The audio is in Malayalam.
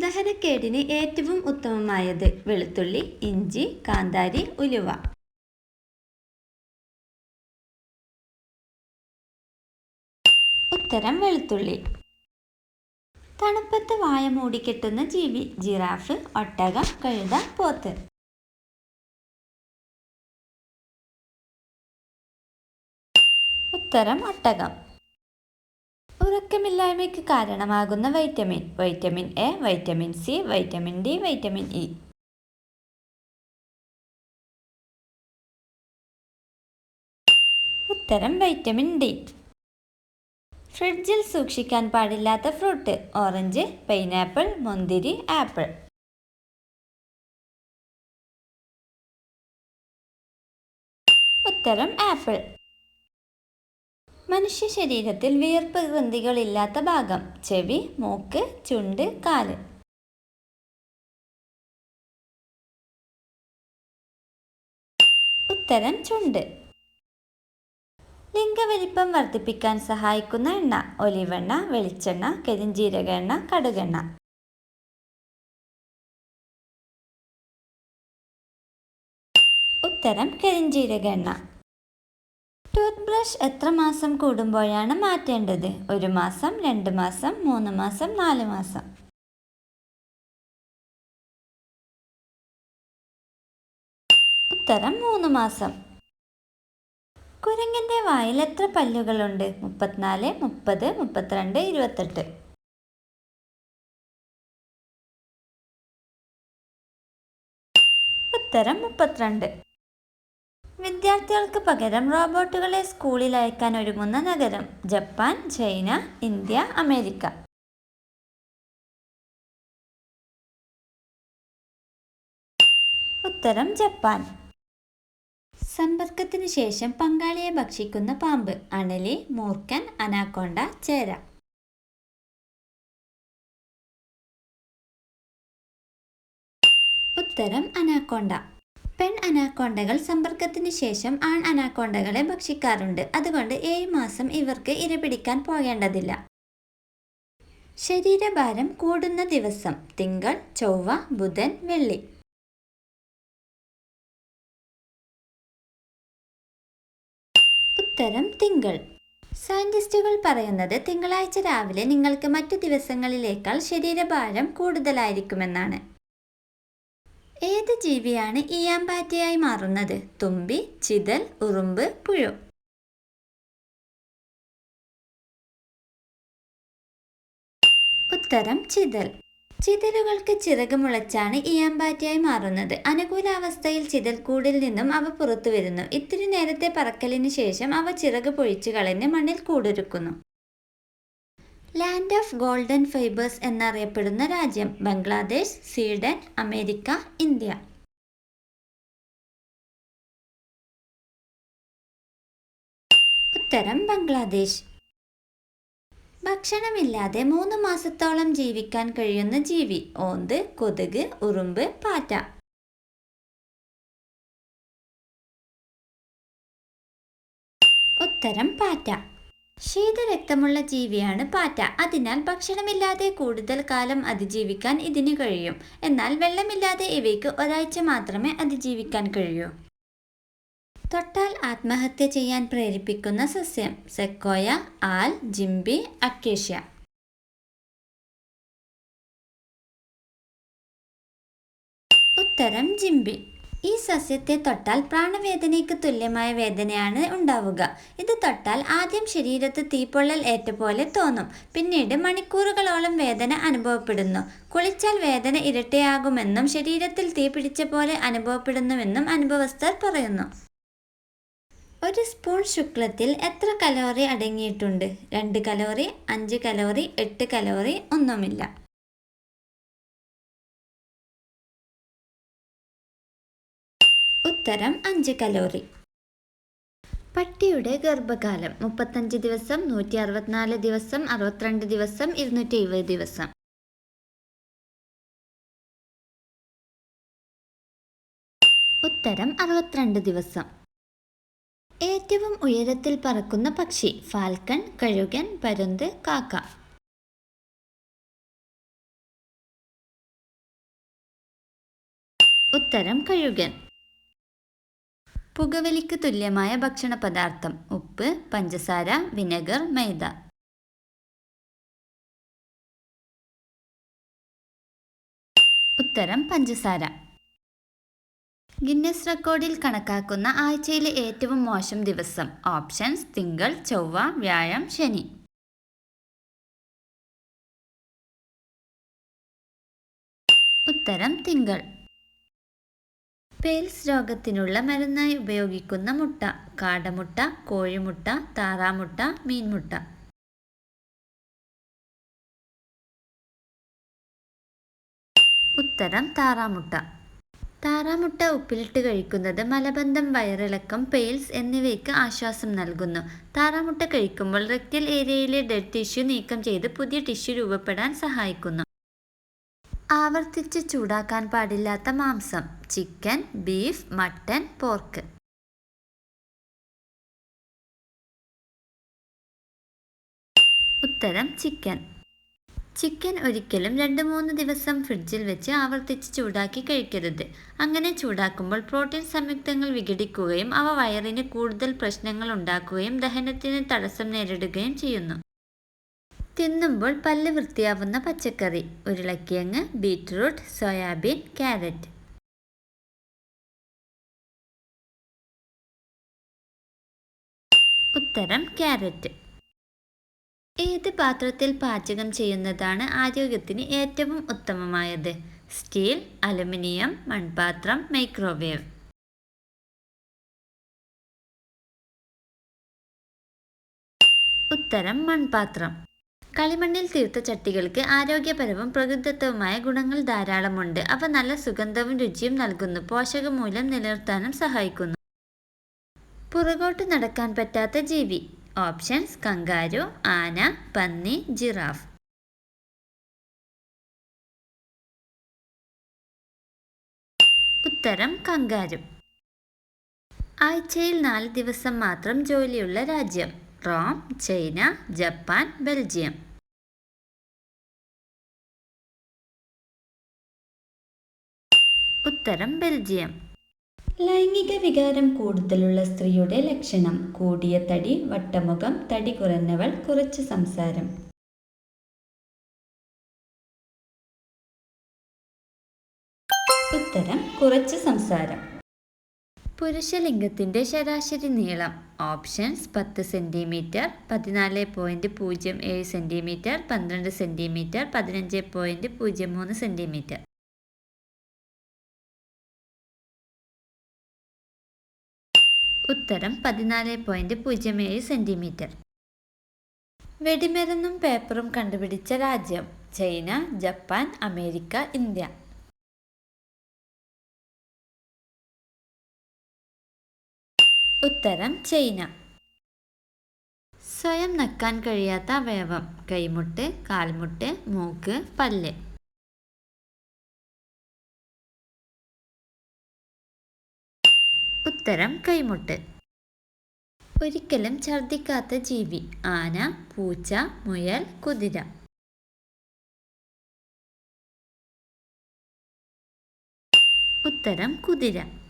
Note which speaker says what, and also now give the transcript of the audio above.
Speaker 1: ദഹനക്കേടിന് ഏറ്റവും ഉത്തമമായത് വെളുത്തുള്ളി ഇഞ്ചി കാന്താരി ഉലുവ. ഉത്തരം വെളുത്തുള്ളി. തണുപ്പത്ത് വായ മൂടിക്കെട്ടുന്ന ജീവി ജിറാഫ് ഒട്ടകം കഴുത പോത്ത്. ഉത്തരം ഒട്ടകം. ഉറക്കമില്ലായ്മയ്ക്ക് കാരണമാകുന്ന vitamin vitamin A vitamin C vitamin D vitamin E. ഉത്തരം വൈറ്റമിൻ ഡി. ഫ്രിഡ്ജിൽ സൂക്ഷിക്കാൻ പാടില്ലാത്ത ഫ്രൂട്ട് ഓറഞ്ച് പൈനാപ്പിൾ മുന്തിരി ആപ്പിൾ. ഉത്തരം ആപ്പിൾ. മനുഷ്യ ശരീരത്തിൽ വിയർപ്പ് ഗ്രന്ഥികളില്ലാത്ത ഭാഗം ചെവി മൂക്ക് ചുണ്ട് കാൽ. ഉത്തരം ചുണ്ട്. ലിംഗവലിപ്പം വർദ്ധിപ്പിക്കാൻ സഹായിക്കുന്ന എണ്ണ ഒലിവെണ്ണ വെളിച്ചെണ്ണ കരിഞ്ജീരക എണ്ണ കടുകെണ്ണ. ഉത്തരം കരിഞ്ജീരക എണ്ണ ടൂത്ത് ബ്രഷ് എത്ര മാസം കൂടുമ്പോഴാണ് മാറ്റേണ്ടത്? ഒരു മാസം രണ്ട് മാസം മൂന്ന് മാസം നാല് മാസം. ഉത്തരം മൂന്ന് മാസം. കുരങ്ങിന്റെ വായിൽ എത്ര പല്ലുകളുണ്ട്? മുപ്പത്തിനാല് മുപ്പത് മുപ്പത്തിരണ്ട് ഇരുപത്തെട്ട്. ഉത്തരം മുപ്പത്തിരണ്ട്. വിദ്യാർത്ഥികൾക്ക് പകരം റോബോട്ടുകളെ സ്കൂളിൽ അയക്കാൻ ഒരുങ്ങുന്ന നഗരം ജപ്പാൻ ചൈന ഇന്ത്യ അമേരിക്ക. ഉത്തരം ജപ്പാൻ. സമ്പർക്കത്തിന് ശേഷം പങ്കാളിയെ ഭക്ഷിക്കുന്ന പാമ്പ് അണലി മൂർക്കൻ അനാക്കോണ്ട ചേര. ഉത്തരം അനാക്കോണ്ട. പെൺ അനാക്കോണ്ടകൾ സമ്പർക്കത്തിന് ശേഷം ആൺ അനാക്കോണ്ടകളെ ഭക്ഷിക്കാറുണ്ട്. അതുകൊണ്ട് ഏഴ് മാസം ഇവർക്ക് ഇരപിടിക്കാൻ പോകേണ്ടതില്ല. ശരീരഭാരം കൂടുന്ന ദിവസം തിങ്കൾ ചൊവ്വ ബുധൻ വെള്ളി. ഉത്തരം തിങ്കൾ. സയന്റിസ്റ്റുകൾ പറയുന്നത് തിങ്കളാഴ്ച രാവിലെ നിങ്ങൾക്ക് മറ്റു ദിവസങ്ങളിലേക്കാൾ ശരീരഭാരം കൂടുതലായിരിക്കുമെന്നാണ്. ഏത് ജീവിയാണ് ഈയാമ്പാറ്റയായി മാറുന്നത്? തുമ്പി ചിതൽ ഉറുമ്പ് പുഴു. ഉത്തരം ചിതൽ. ചിതലുകൾക്ക് ചിറക് മുളച്ചാണ് ഈയാമ്പാറ്റയായി മാറുന്നത്. അനുകൂലാവസ്ഥയിൽ ചിതൽക്കൂടിൽ നിന്നും അവ പുറത്തു വരുന്നു ഇത്തിരി നേരത്തെ പറക്കലിന് ശേഷം അവ ചിറക് പൊഴിച്ചു കളഞ്ഞ് മണ്ണിൽ കൂടൊരുക്കുന്നു. ലാൻഡ് ഓഫ് ഗോൾഡൻ ഫൈബേഴ്സ് എന്നറിയപ്പെടുന്ന രാജ്യം ബംഗ്ലാദേശ് സ്വീഡൻ അമേരിക്ക ഇന്ത്യ. ഉത്തരം ബംഗ്ലാദേശ്. ഭക്ഷണമില്ലാതെ മൂന്ന് മാസത്തോളം ജീവിക്കാൻ കഴിയുന്ന ജീവി ഓന്ത് കൊതുക് ഉറുമ്പ് പാറ്റ. ഉത്തരം പാറ്റ. ശീതരക്തമുള്ള ജീവിയാണ് പാറ്റ. അതിനാൽ ഭക്ഷണമില്ലാതെ കൂടുതൽ കാലം അതിജീവിക്കാൻ ഇതിന് കഴിയും. എന്നാൽ വെള്ളമില്ലാതെ ഇവയ്ക്ക് ഒരാഴ്ച മാത്രമേ അതിജീവിക്കാൻ കഴിയൂ. തൊട്ടാൽ ആത്മഹത്യ ചെയ്യാൻ പ്രേരിപ്പിക്കുന്ന സസ്യം. സെക്കോയ ആൽ ജിംബി അക്കേഷ്യ. ഉത്തരം ജിംബി. ഈ സസ്യത്തെ തൊട്ടാൽ പ്രാണവേദനയ്ക്ക് തുല്യമായ വേദനയാണ് ഉണ്ടാവുക. ഇത് തൊട്ടാൽ ആദ്യം ശരീരത്ത് തീപ്പൊള്ളൽ ഏറ്റ പോലെ തോന്നും. പിന്നീട് മണിക്കൂറുകളോളം വേദന അനുഭവപ്പെടുന്നു. കുളിച്ചാൽ വേദന ഇരട്ടയാകുമെന്നും ശരീരത്തിൽ തീ പിടിച്ച പോലെ അനുഭവപ്പെടുന്നുവെന്നും അനുഭവസ്ഥർ പറയുന്നു. ഒരു സ്പൂൺ ശുക്ലത്തിൽ എത്ര കലോറി അടങ്ങിയിട്ടുണ്ട്? രണ്ട് കലോറി അഞ്ച് കലോറി എട്ട് കലോറി ഒന്നുമില്ല. ഉത്തരം അഞ്ച് കലോറി. പട്ടിയുടെ ഗർഭകാലം മുപ്പത്തഞ്ച് ദിവസം നൂറ്റി അറുപത്തിനാല് ദിവസം അറുപത്തിരണ്ട് ദിവസം ഇരുന്നൂറ്റി എഴുപത് ദിവസം. ഉത്തരം അറുപത്തിരണ്ട് ദിവസം. ഏറ്റവും ഉയരത്തിൽ പറക്കുന്ന പക്ഷി ഫാൽക്കൺ കഴുകൻ പരുന്ത് കാക്ക. ഉത്തരം കഴുകൻ. പുകവലിക്ക് തുല്യമായ ഭക്ഷണ പദാർത്ഥം ഉപ്പ് പഞ്ചസാര വിനെഗർ മൈദ. ഉത്തരം പഞ്ചസാര. ഗിന്നസ് റെക്കോർഡിൽ കണക്കാക്കുന്ന ആഴ്ചയിലെ ഏറ്റവും മോശം ദിവസം. ഓപ്ഷൻസ് തിങ്കൾ ചൊവ്വ വ്യാഴം ശനി. ഉത്തരം തിങ്കൾ. പേൽസ് രോഗത്തിനുള്ള മരുന്നായി ഉപയോഗിക്കുന്ന മുട്ട കാടമുട്ട കോഴിമുട്ട താറാമുട്ട മീൻമുട്ട. ഉത്തരം താറാമുട്ട. താറാമുട്ട ഉപ്പിലിട്ട് കഴിക്കുന്നത് മലബന്ധം വയറിളക്കം പെയിൽസ് എന്നിവയ്ക്ക് ആശ്വാസം നൽകുന്നു. താറാമുട്ട കഴിക്കുമ്പോൾ റെക്റ്റൽ ഏരിയയിലെ ഡെഡ് ടിഷ്യൂ നീക്കം ചെയ്ത് പുതിയ ടിഷ്യൂ രൂപപ്പെടാൻ സഹായിക്കുന്നു. ആവർത്തിച്ച് ചൂടാക്കാൻ പാടില്ലാത്ത മാംസം. Chicken beef mutton pork. ഉത്തരം ചിക്കൻ. ചിക്കൻ ഒരിക്കലും രണ്ട് മൂന്ന് ദിവസം ഫ്രിഡ്ജിൽ വെച്ച് ആവർത്തിച്ച് ചൂടാക്കി കഴിക്കരുത്. അങ്ങനെ ചൂടാക്കുമ്പോൾ പ്രോട്ടീൻ സംയുക്തങ്ങൾ വിഘടിക്കുകയും അവ വയറിന് കൂടുതൽ പ്രശ്നങ്ങൾ ഉണ്ടാക്കുകയും ദഹനത്തിന് തടസ്സം നേരിടുകയും ചെയ്യുന്നു. തിന്നുമ്പോൾ പല്ല് വൃത്തിയാവുന്ന പച്ചക്കറി. ഉരുളക്കിഴങ്ങ് ബീറ്റ്റൂട്ട് സോയാബീൻ ക്യാരറ്റ്. ഉത്തരം ക്യാരറ്റ്. ഏത് പാത്രത്തിൽ പാചകം ചെയ്യുന്നതാണ് ആരോഗ്യത്തിന് ഏറ്റവും ഉത്തമമായത്? സ്റ്റീൽ അലുമിനിയം മൺപാത്രം മൈക്രോവേവ്. ഉത്തരം മൺപാത്രം. കളിമണ്ണിൽ തീർത്ത ചട്ടികൾക്ക് ആരോഗ്യപരവും പ്രകൃതിദത്തവുമായ ഗുണങ്ങൾ ധാരാളമുണ്ട്. അവ നല്ല സുഗന്ധവും രുചിയും നൽകുന്നു. പോഷകമൂലം നിലനിർത്താനും സഹായിക്കുന്നു. പുറകോട്ട് നടക്കാൻ പറ്റാത്ത ജീവി. ഓപ്ഷൻസ് കങ്കാരു ആന പന്നി ജിറാഫ്. ഉത്തരം കങ്കാരു. ആഴ്ചയിൽ നാല് ദിവസം മാത്രം ജോലിയുള്ള രാജ്യം. Rome China Japan Belgium. ഉത്തരം ബെൽജിയം. ലൈംഗിക വികാരം കൂടുതലുള്ള സ്ത്രീയുടെ ലക്ഷണം കൂടിയ തടി വട്ടമുഖം തടി കുറഞ്ഞവൾ കുറച്ച് സംസാരം. ഉത്തരം കുറച്ച് സംസാരം. പുരുഷലിംഗത്തിന്റെ ശരാശരി നീളം. ഓപ്ഷൻസ് പത്ത് സെന്റിമീറ്റർ പതിനാല് പോയിന്റ് പൂജ്യം ഏഴ് സെന്റിമീറ്റർ പന്ത്രണ്ട് സെന്റിമീറ്റർ പതിനഞ്ച് പോയിന്റ് പൂജ്യം മൂന്ന് സെന്റിമീറ്റർ ഉത്തരം പതിനാല് പോയിന്റ് പൂജ്യം ഏഴ് സെന്റിമീറ്റർ വെടിമരുന്നും പേപ്പറും കണ്ടുപിടിച്ച രാജ്യം. China Japan America India. ഉത്തരം ചൈന. സ്വയം നക്കാൻ കഴിയാത്ത അവയവം കൈമുട്ട് കാൽമുട്ട് മൂക്ക് പല്ല്. ഉത്തരം കൈമുട്ട്. ഒരിക്കലും ഛർദിക്കാത്ത ജീവി. ആന പൂച്ച മുയൽ കുതിര. ഉത്തരം കുതിര.